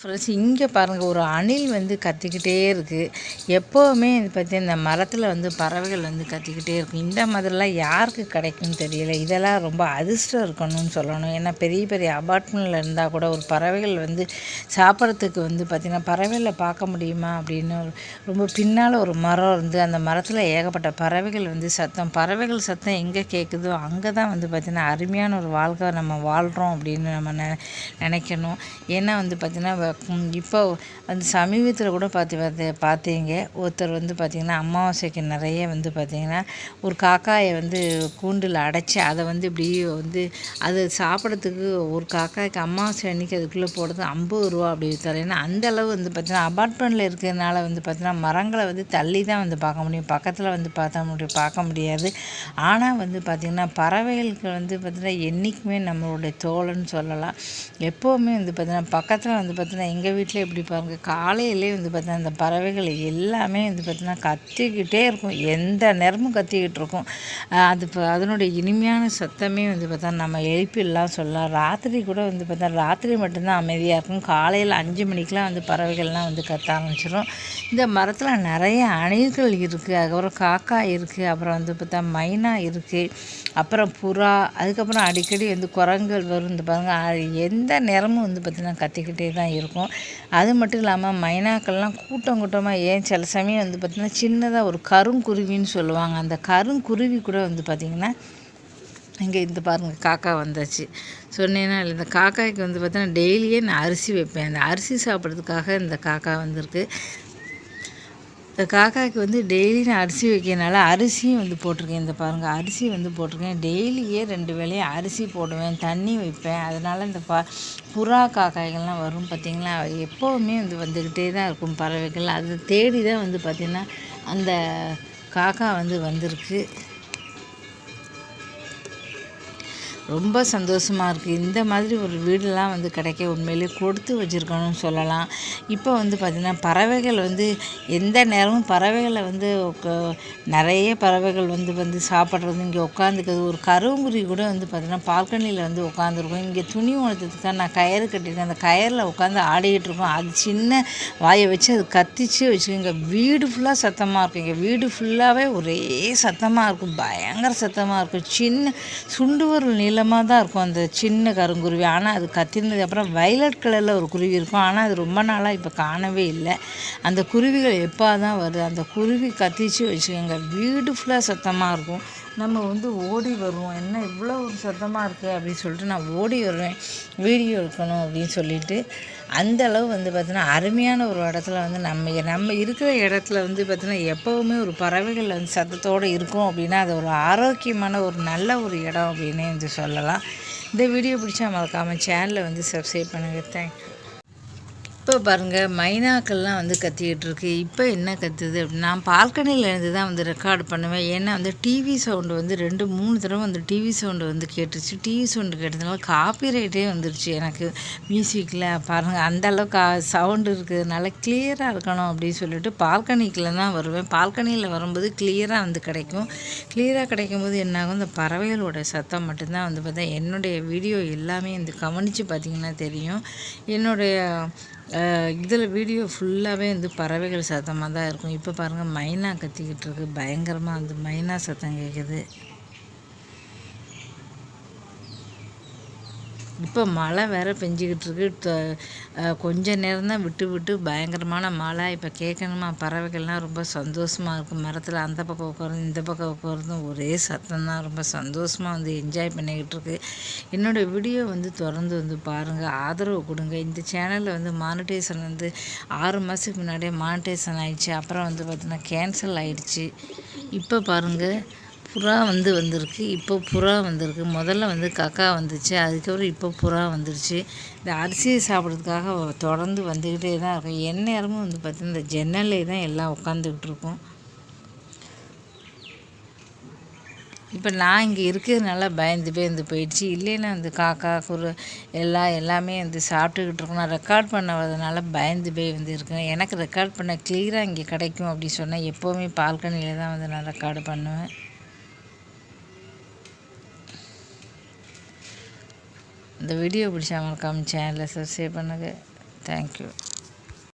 Friends இங்கே பாருங்கள் ஒரு அணில் வந்து கத்திக்கிட்டே இருக்குது எப்போவுமே இது பற்றி இந்த மரத்தில் வந்து பறவைகள் வந்து கத்திக்கிட்டே இருக்கும். இந்த மாதிரிலாம் யாருக்கு கிடைக்கும்னு தெரியல. இதெல்லாம் ரொம்ப அதிர்ஷ்டம் இருக்கணும்னு சொல்லணும். ஏன்னா பெரிய பெரிய அபார்ட்மெண்ட்டில் இருந்தால் கூட ஒரு பறவைகள் வந்து சாப்பிட்றதுக்கு வந்து பார்த்திங்கன்னா பறவைகளை பார்க்க முடியுமா அப்படின்னு ரொம்ப பின்னால் ஒரு மரம் இருந்து அந்த மரத்தில் ஏகப்பட்ட பறவைகள் வந்து சத்தம் பறவைகள் சத்தம் எங்கே கேட்குதோ அங்கே தான் வந்து பார்த்திங்கன்னா அருமையான ஒரு வாழ்க்கை நம்ம வாழ்கிறோம் அப்படின்னு நம்ம நெ நினைக்கணும். ஏன்னா வந்து பார்த்திங்கன்னா இப்போ அந்த சமீபத்தில் கூட பார்த்து பார்த்து பார்த்தீங்க. ஒருத்தர் வந்து பார்த்திங்கன்னா அமாவாசைக்கு நிறைய வந்து பார்த்திங்கன்னா ஒரு காக்காயை வந்து கூண்டில் அடைச்சி அதை வந்து இப்படி வந்து அது சாப்பிட்றதுக்கு ஒரு காக்காய்க்கு அமாவாசை அன்றைக்கி அதுக்குள்ளே போடுறது ஐம்பது ரூபா அப்படி தரேன் ஏன்னா அந்த அளவு வந்து பார்த்திங்கன்னா அபார்ட்மெண்ட்டில் இருக்கிறதுனால வந்து பார்த்திங்கன்னா மரங்களை வந்து தள்ளி தான் வந்து பார்க்க முடியும். பக்கத்தில் வந்து பார்த்தா முடியும் பார்க்க முடியாது. ஆனால் வந்து பார்த்திங்கன்னா பறவைகளுக்கு வந்து பார்த்திங்கன்னா என்றைக்குமே நம்மளுடைய தோழன்னு சொல்லலாம். எப்போவுமே வந்து பார்த்திங்கன்னா பக்கத்தில் வந்து பார்த்திங்கன்னா பார்த்தீங்கன்னா எங்கள் வீட்டில் எப்படி பாருங்கள் காலையிலே வந்து பார்த்தீங்கன்னா இந்த பறவைகள் எல்லாமே வந்து பார்த்தீங்கன்னா கத்திக்கிட்டே இருக்கும். எந்த நேரமும் கத்திக்கிட்டு இருக்கும். அது இப்போ அதனுடைய இனிமையான சத்தமே வந்து பார்த்தா நம்ம எழுப்பிடலாம் சொல்லலாம். ராத்திரி கூட வந்து பார்த்தா ராத்திரி மட்டும்தான் அமைதியாக இருக்கும். காலையில் அஞ்சு மணிக்கெலாம் வந்து பறவைகள்லாம் வந்து கத்த ஆரம்பிச்சிடும் இந்த மரத்தில் நிறைய அணில்கள் இருக்குது அதுக்கப்புறம் காக்கா இருக்குது அப்புறம் வந்து பார்த்தா மைனா இருக்குது அப்புறம் புறா அதுக்கப்புறம் அடிக்கடி வந்து குரங்குகள் வரும். இந்த பாருங்கள் எந்த நேரமும் வந்து பார்த்திங்கன்னா கத்திக்கிட்டே தான் இருக்கும் இருக்கும். அது மட்டும் இல்லாமல் மைனாக்கள்லாம் கூட்டம் கூட்டமாக ஏன் சில சமயம் வந்து பார்த்திங்கன்னா சின்னதாக ஒரு கருங்குருவின்னு சொல்லுவாங்க. அந்த கருங்குருவி கூட வந்து பார்த்திங்கன்னா இங்கே இந்த பாருங்கள் காக்கா வந்தாச்சு. சொன்னேன்னா இல்லை இந்த காக்காய்க்கு வந்து பார்த்தீங்கன்னா டெய்லியே நான் அரிசி வைப்பேன். அந்த அரிசி சாப்பிட்றதுக்காக இந்த காக்கா வந்திருக்கு. இந்த காக்காய்க்கு வந்து டெய்லி நான் அரிசி வைக்கிறனால அரிசியும் வந்து போட்டிருக்கேன். இந்த பாருங்கள் அரிசி வந்து போட்டிருக்கேன். டெய்லியே ரெண்டு வேலையும் அரிசி போடுவேன் தண்ணி வைப்பேன். அதனால் இந்த பா புறா காக்காய்கள்லாம் வரும் பார்த்திங்களா எப்போவுமே வந்து வந்துக்கிட்டே தான் இருக்கும் பறவைகள். அதை தேடி தான் வந்து பார்த்திங்கன்னா அந்த காக்கா வந்து வந்திருக்கு. ரொம்ப சந்தோஷமாக இருக்குது இந்த மாதிரி ஒரு வீடெலாம் வந்து கிடைக்க உண்மையிலே கொடுத்து வச்சுருக்கணும்னு சொல்லலாம். இப்போ வந்து பார்த்திங்கன்னா பறவைகள் வந்து எந்த நேரமும் பறவைகளை வந்து நிறைய பறவைகள் வந்து வந்து சாப்பிட்றது இங்கே உட்காந்துக்கிறது ஒரு கருங்குருவி கூட வந்து பார்த்திங்கன்னா பால்கனியில் வந்து உட்காந்துருக்கும் இங்கே துணி உணர்த்ததுக்காக நான் கயிறு கட்டியிருக்கேன். அந்த கயரில் உட்காந்து ஆடிக்கிட்டு இருக்கோம். அது சின்ன வாயை வச்சு அது கத்திச்சு வச்சுக்கோங்க வீடு ஃபுல்லாக சத்தமாக இருக்கும். இங்கே வீடு ஃபுல்லாகவே ஒரே சத்தமாக இருக்கும். பயங்கர சத்தமாக இருக்கும். சின்ன சுண்டு ஒரு நில நீளமாக தான் இருக்கும் அந்த சின்ன கருங்குருவி. ஆனால் அது கத்தினது அப்புறம் வைலட் கலரில் ஒரு குருவி இருக்கும். ஆனால் அது ரொம்ப நாளாக இப்போ காணவே இல்லை. அந்த குருவிகள் எப்போ தான் வருது? அந்த குருவி கத்திச்சு வச்சுக்கோங்க. பியூட்டிஃபுல்லாக சத்தமாக இருக்கும். நம்ம வந்து ஓடி வருவோம். என்ன இவ்வளோ ஒரு சத்தமாக இருக்குது அப்படின்னு சொல்லிட்டு நான் ஓடி வருவேன். வீடியோ எடுக்கணும் அப்படின்னு சொல்லிட்டு அந்த அளவு வந்து பார்த்திங்கன்னா அருமையான ஒரு இடத்துல வந்து நம்ம நம்ம இருக்கிற இடத்துல வந்து பார்த்திங்கன்னா எப்போவுமே ஒரு பறவைகள் வந்து சத்தத்தோடு இருக்கும் அப்படின்னா அது ஒரு ஆரோக்கியமான ஒரு நல்ல ஒரு இடம் அப்படின்னே வந்து சொல்லலாம். இந்த வீடியோ பிடிச்சா மறக்காமல் சேனலை வந்து சப்ஸ்கிரைப் பண்ணுங்கள் தேங்க்யூ இப்போ பாருங்கள் மைனாக்கள்லாம் வந்து கத்திக்கிட்டு இருக்கு இப்போ என்ன கத்துது அப்படின்னா நான் பால்கனியிலேருந்து தான் வந்து ரெக்கார்டு பண்ணுவேன். ஏன்னா வந்து டிவி சவுண்டு வந்து ரெண்டு மூணு தடவை வந்து டிவி சவுண்டு வந்து கேட்டுருச்சு டிவி சவுண்டு கேட்டதுனால காப்பி ரைட்டே வந்துருச்சு எனக்கு. மியூசிக்கில் பாருங்கள் அந்தளவுக்கு சவுண்டு இருக்கிறதுனால கிளியராக இருக்கணும் அப்படின்னு சொல்லிட்டு பால்கனிக்கில் தான் வருவேன். பால்கனியில் வரும்போது கிளியராக வந்து கிடைக்கும். கிளியராக கிடைக்கும் போது என்னாகும்? இந்த பறவைகளோட சத்தம் மட்டும்தான் வந்து பார்த்தா என்னுடைய வீடியோ எல்லாமே வந்து கவனித்து பார்த்திங்கன்னா தெரியும். என்னுடைய இதில் வீடியோ ஃபுல்லாகவே வந்து பறவைகள் சத்தமாக தான் இருக்கும். இப்போ பாருங்கள் மைனா கத்திக்கிட்டு இருக்கு. பயங்கரமாக வந்து மைனா சத்தம் கேட்குது இப்போ மழை வேறு பெஞ்சிக்கிட்டு இருக்கு கொஞ்ச நேரம் தான் விட்டு விட்டு பயங்கரமான மழை. இப்போ கேட்கணுமா? பறவைகள்லாம் ரொம்ப சந்தோஷமாக இருக்கும் மரத்தில் அந்த பக்கம் உட்காந்து இந்த பக்கம் உட்காருந்தும் ஒரே சத்தம் தான். ரொம்ப சந்தோஷமாக வந்து என்ஜாய் பண்ணிக்கிட்டு இருக்கு என்னோடய வீடியோ வந்து தொடர்ந்து வந்து பாருங்கள் ஆதரவு கொடுங்க. இந்த சேனலில் வந்து மானிட்டேஷன் வந்து ஆறு மாதத்துக்கு முன்னாடியே மானிட்டேஷன் ஆயிடுச்சு. அப்புறம் வந்து பார்த்திங்கன்னா கேன்சல் ஆயிடுச்சு. இப்போ பாருங்கள் புறா வந்து வந்திருக்கு. இப்போ புறா வந்திருக்கு. முதல்ல வந்து கக்கா வந்துச்சு. அதுக்கப்புறம் இப்போ புறா வந்துருச்சு. இந்த அரிசியை சாப்பிட்றதுக்காக தொடர்ந்து வந்துக்கிட்டே தான் இருக்கும். எந்நேரமும் வந்து பார்த்திங்கன்னா இந்த ஜன்னல்லே தான் எல்லாம் உட்காந்துக்கிட்டு இருக்கும். இப்போ நான் இங்கே இருக்கிறதுனால பயந்து பயந்து போயிடுச்சு. இல்லைன்னா வந்து காக்கா குரு எல்லாம் எல்லாமே வந்து சாப்பிட்டுக்கிட்டு இருக்கோம். நான் ரெக்கார்ட் பண்ண பயந்து போய் வந்து இருக்கேன். எனக்கு ரெக்கார்ட் பண்ண கிளியராக இங்கே கிடைக்கும் அப்படி சொன்னால் எப்போவுமே பால்கனியில் தான் வந்து நான் ரெக்கார்டு பண்ணுவேன். இந்த வீடியோ பிடிச்சா மறக்காமல் சேனலை சப்ஸ்கிரைப் பண்ணுங்கள் தேங்க்யூ